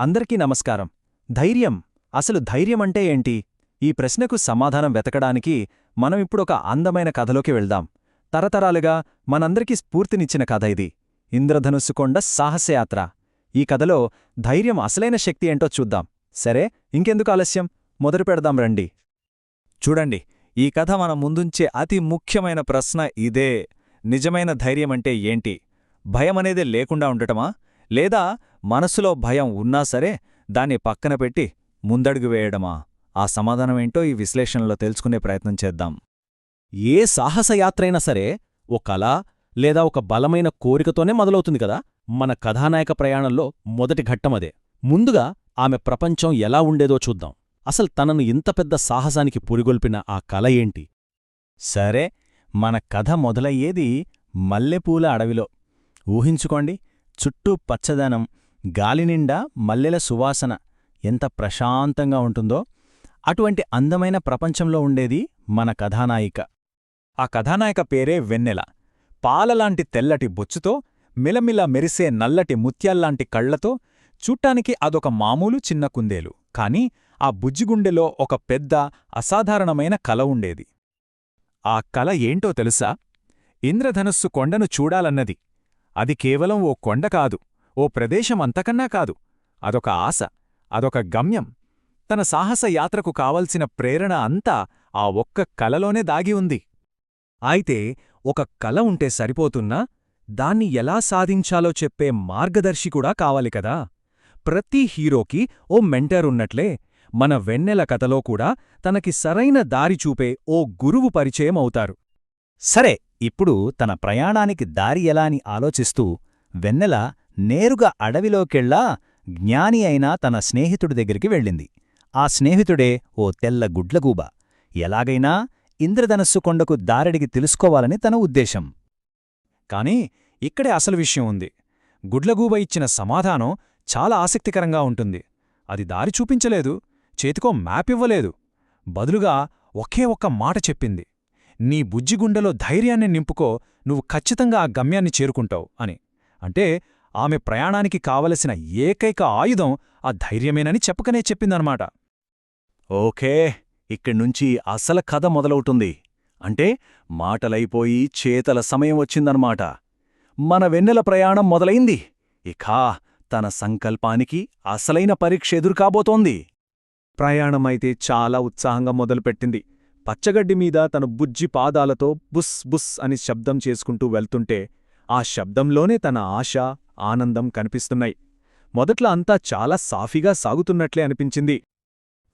అందరికీ నమస్కారం. ధైర్యం. అసలు ధైర్యమంటే ఏంటి? ఈ ప్రశ్నకు సమాధానం వెతకడానికి మనం ఇప్పుడొక అందమైన కథలోకి వెళ్దాం. తరతరాలుగా మనందరికీ స్ఫూర్తినిచ్చిన కథ ఇది. ఇంద్రధనుస్సు కొండ సాహసయాత్ర. ఈ కథలో ధైర్యం అసలైన శక్తి ఏంటో చూద్దాం. సరే ఇంకెందుకు ఆలస్యం? మొదలు పెడదాం రండి. చూడండి ఈ కథ మన ముందుంచే అతి ముఖ్యమైన ప్రశ్న ఇదే. నిజమైన ధైర్యమంటే ఏంటి? భయమనేదే లేకుండా ఉండటమా? లేదా మనసులో భయం ఉన్నా సరే దాన్ని పక్కన పెట్టి ముందడుగు వేయడమా? ఆ సమాధానమేంటో ఈ విశ్లేషణలో తెలుసుకునే ప్రయత్నం చేద్దాం. ఏ సాహసయాత్రైనా సరే ఓ కళ లేదా ఒక బలమైన కోరికతోనే మొదలవుతుంది కదా? మన కథానాయక ప్రయాణంలో మొదటి ఘట్టమదే ముందుగా ఆమె ప్రపంచం ఎలా ఉండేదో చూద్దాం. అసలు తనను ఇంత పెద్ద సాహసానికి పురిగొల్పిన ఆ కల ఏంటి? సరే మన కథ మొదలయ్యేది మల్లెపూల అడవిలో. ఊహించుకోండి చుట్టూ పచ్చదనం గాలినిండా మల్లెల సువాసన ఎంత ప్రశాంతంగా ఉంటుందో అటువంటి అందమైన ప్రపంచంలో ఉండేది మన కథానాయిక. ఆ కథానాయిక పేరే వెన్నెల. పాలలాంటి తెల్లటి బొచ్చుతో మిలమిల మెరిసే నల్లటి ముత్యాల్లాంటి కళ్ళతో చూట్టానికి అదొక మామూలు చిన్న కుందేలు. కాని ఆ బుజ్జిగుండెలో ఒక పెద్ద అసాధారణమైన కల ఉండేది. ఆ కల ఏంటో తెలుసా? ఇంద్రధనుస్సు కొండను చూడాలన్నది. అది కేవలం ఓ కొండ కాదు ఓ ప్రదేశం అంతకన్నా కాదు. అదొక ఆశ అదొక గమ్యం. తన సాహస యాత్రకు కావలసిన ప్రేరణ అంతా ఆ ఒక్క కలలోనే దాగి ఉంది. అయితే ఒక కల ఉంటే సరిపోతున్నా దాన్ని ఎలా సాధించాలో చెప్పే మార్గదర్శి కూడా కావాలి కదా. ప్రతి హీరోకి ఓ మెంటర్ ఉన్నట్లే మన వెన్నెల కథలో కూడా తనకి సరైన దారి చూపే ఓ గురువు పరిచయం అవుతారు సరే ఇప్పుడు తన ప్రయాణానికి దారి ఎలా అని ఆలోచిస్తూ వెన్నెల నేరుగా అడవిలోకెళ్ళా జ్ఞాని అయిన తన స్నేహితుడి దగ్గరికి వెళ్ళింది. ఆ స్నేహితుడే ఓ తెల్ల గుడ్లగూబ. ఎలాగైనా ఇంద్రధనస్సు కొండకు దారడికి తెలుసుకోవాలని తన ఉద్దేశం. కాని ఇక్కడే అసలు విషయం ఉంది. గుడ్లగూబ ఇచ్చిన సమాధానం చాలా ఆసక్తికరంగా ఉంటుంది. అది దారి చూపించలేదు. చేతికో మ్యాప్ ఇవ్వలేదు. బదులుగా ఒకే ఒక్క మాట చెప్పింది. నీ బుజ్జిగుండెలో ధైర్యాన్ని నింపుకో నువ్వు ఖచ్చితంగా ఆ గమ్యాన్ని చేరుకుంటావు అని. అంటే ఆమె ప్రయాణానికి కావలసిన ఏకైక ఆయుధం ఆ ధైర్యమేనని చెప్పకనే చెప్పిందనమాట. ఓకే ఇక్కడ్నుంచి అసలు కథ మొదలవుతుంది. అంటే మాటలైపోయి చేతల సమయం వచ్చిందన్నమాట మన వెన్నెల ప్రయాణం మొదలైంది. ఇకా తన సంకల్పానికి అసలైన పరీక్ష ఎదురుకాబోతోంది. ప్రయాణమైతే చాలా ఉత్సాహంగా మొదలుపెట్టింది. పచ్చగడ్డి మీద తన బుజ్జి పాదాలతో బుస్ బుస్ అని శబ్దం చేసుకుంటూ వెళ్తుంటే ఆ శబ్దంలోనే తన ఆశ ఆనందం కనిపిస్తున్నాయి. మొదట్లో అంతా చాలా సాఫీగా సాగుతున్నట్లే అనిపించింది.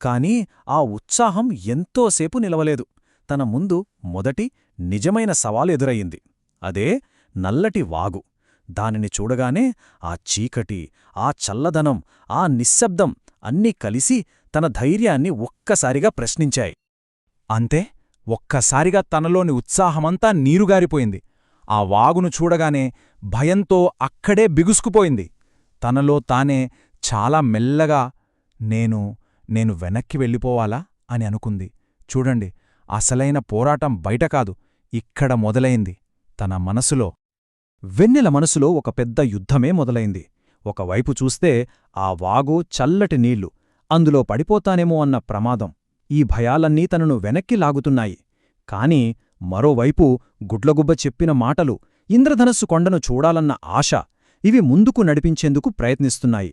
కాని ఆ ఉత్సాహం ఎంతోసేపు నిలవలేదు. తన ముందు మొదటి నిజమైన సవాలు ఎదురయ్యింది. అదే నల్లటి వాగు. దానిని చూడగానే ఆ చీకటి ఆ చల్లదనం ఆ నిశ్శబ్దం అన్నీ కలిసి తన ధైర్యాన్ని ఒక్కసారిగా ప్రశ్నించాయి. అంతే ఒక్కసారిగా తనలోని ఉత్సాహమంతా నీరుగారిపోయింది. ఆ వాగును చూడగానే భయంతో అక్కడే బిగుసుకుపోయింది. తనలో తానే చాలా మెల్లగా నేను నేను వెనక్కి వెళ్ళిపోవాలా? అని అనుకుంది. చూడండి అసలైన పోరాటం బయట కాదు ఇక్కడ మొదలైంది. తన మనసులో వెన్నెల మనసులో ఒక పెద్ద యుద్ధమే మొదలైంది. ఒకవైపు చూస్తే ఆ వాగు చల్లటి నీళ్ళు అందులో పడిపోతానేమో అన్న ప్రమాదం. ఈ భయాలన్నీ తనను వెనక్కి లాగుతున్నాయి. కాని మరోవైపు గుడ్లగుబ్బ చెప్పిన మాటలు ఇంద్రధనస్సు కొండను చూడాలన్న ఆశ ఇవి ముందుకు నడిపించేందుకు ప్రయత్నిస్తున్నాయి.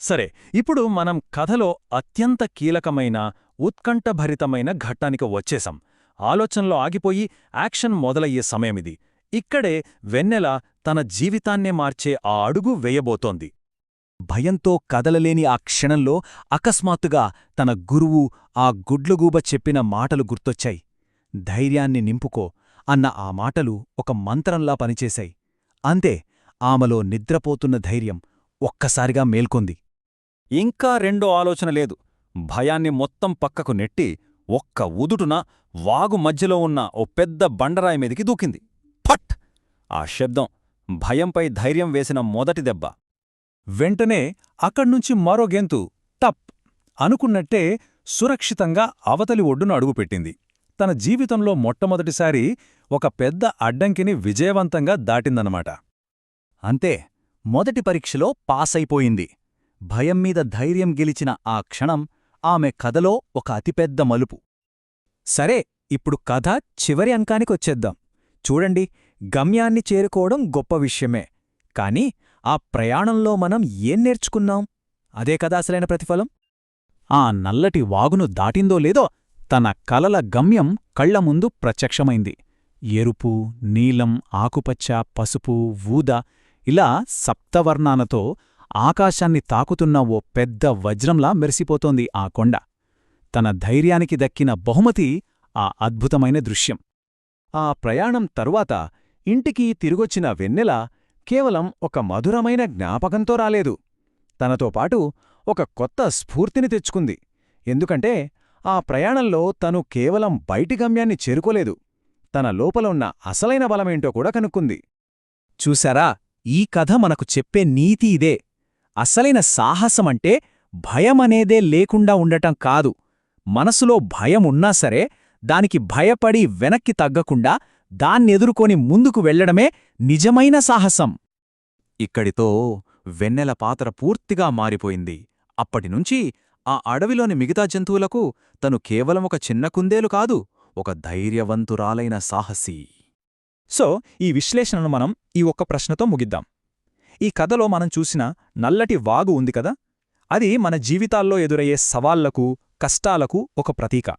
సరే ఇప్పుడు మనం కథలో అత్యంత కీలకమైన ఉత్కంఠభరితమైన ఘట్టానికి వచ్చేశాం. ఆలోచనలో ఆగిపోయి యాక్షన్ మొదలయ్యే సమయమిది. ఇక్కడే వెన్నెల తన జీవితాన్నే మార్చే ఆ అడుగు వేయబోతోంది. భయంతో కదలలేని ఆ క్షణంలో అకస్మాత్తుగా తన గురువు ఆ గుడ్లుగూబ చెప్పిన మాటలు గుర్తొచ్చాయి. ధైర్యాన్ని నింపుకో అన్న ఆ మాటలు ఒక మంత్రంలా పనిచేశాయి. అంతే ఆమెలో నిద్రపోతున్న ధైర్యం ఒక్కసారిగా మేల్కొంది. ఇంకా రెండో ఆలోచన లేదు. భయాన్ని మొత్తం పక్కకు నెట్టి ఒక్క ఉదుటున వాగు మధ్యలో ఉన్న ఓ పెద్ద బండరాయి మీదికి దూకింది. ఫట్! ఆ శబ్దం భయంపై ధైర్యం వేసిన మొదటి దెబ్బ. వెంటనే అక్కడ్నుంచి మరో గెంతు టప్ అనుకున్నట్టే సురక్షితంగా అవతలి ఒడ్డున అడుగుపెట్టింది. తన జీవితంలో మొట్టమొదటిసారి ఒక పెద్ద అడ్డంకిని విజయవంతంగా దాటిందనమాట అంతే మొదటి పరీక్షలో పాసైపోయింది. భయం మీద ధైర్యం గెలిచిన ఆ క్షణం ఆమె కథలో ఒక అతిపెద్ద మలుపు. సరే ఇప్పుడు కథ చివరి అంకానికొచ్చేద్దాం. చూడండి గమ్యాన్ని చేరుకోవడం గొప్ప విషయమే. కాని ఆ ప్రయాణంలో మనం ఏం నేర్చుకున్నాం? అదే కదా అసలైన ప్రతిఫలం? ఆ నల్లటి వాగును దాటిందో లేదో తన కలల గమ్యం కళ్ళ ముందు ప్రత్యక్షమైంది. ఎరుపు నీలం ఆకుపచ్చ పసుపు ఊద ఇలా సప్తవర్ణాలతో ఆకాశాన్ని తాకుతున్న ఓ పెద్ద వజ్రంలా మెరిసిపోతోంది ఆ కొండ. తన ధైర్యానికి దక్కిన బహుమతి ఆ అద్భుతమైన దృశ్యం. ఆ ప్రయాణం తరువాత ఇంటికి తిరిగొచ్చిన వెన్నెల కేవలం ఒక మధురమైన జ్ఞాపకంతో రాలేదు. తనతో పాటు ఒక కొత్త స్ఫూర్తిని తెచ్చుకుంది. ఎందుకంటే ఆ ప్రయాణంలో తను కేవలం బయటి గమ్యాన్ని చేరుకోలేదు. తన లోపల ఉన్న అసలైన బలమేంటో కూడా కనుక్కుంది. చూశారా? ఈ కథ మనకు చెప్పే నీతి ఇదే. అసలైన సాహసమంటే భయమనేదే లేకుండా ఉండటం కాదు. మనసులో భయమున్నా సరే దానికి భయపడి వెనక్కి తగ్గకుండా దాన్నెదుర్కొని ముందుకు వెళ్ళడమే నిజమైన సాహసం. ఇక్కడితో వెన్నెల పాత్ర పూర్తిగా మారిపోయింది. అప్పటినుంచి ఆ అడవిలోని మిగతా జంతువులకు తను కేవలం ఒక చిన్న కుందేలు కాదు ఒక ధైర్యవంతురాలైన సాహసి. సో ఈ విశ్లేషణను మనం ఈ ఒక్క ప్రశ్నతో ముగిద్దాం. ఈ కథలో మనం చూసిన నల్లటి వాగు ఉంది కదా? అది మన జీవితాల్లో ఎదురయ్యే సవాళ్ళకు కష్టాలకు ఒక ప్రతీక.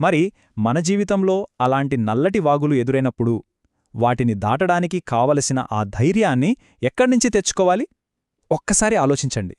మరి మన జీవితంలో అలాంటి నల్లటి వాగులు ఎదురైనప్పుడు వాటిని దాటడానికి కావలసిన ఆ ధైర్యాన్ని ఎక్కడ్నుంచి తెచ్చుకోవాలి? ఒక్కసారి ఆలోచించండి.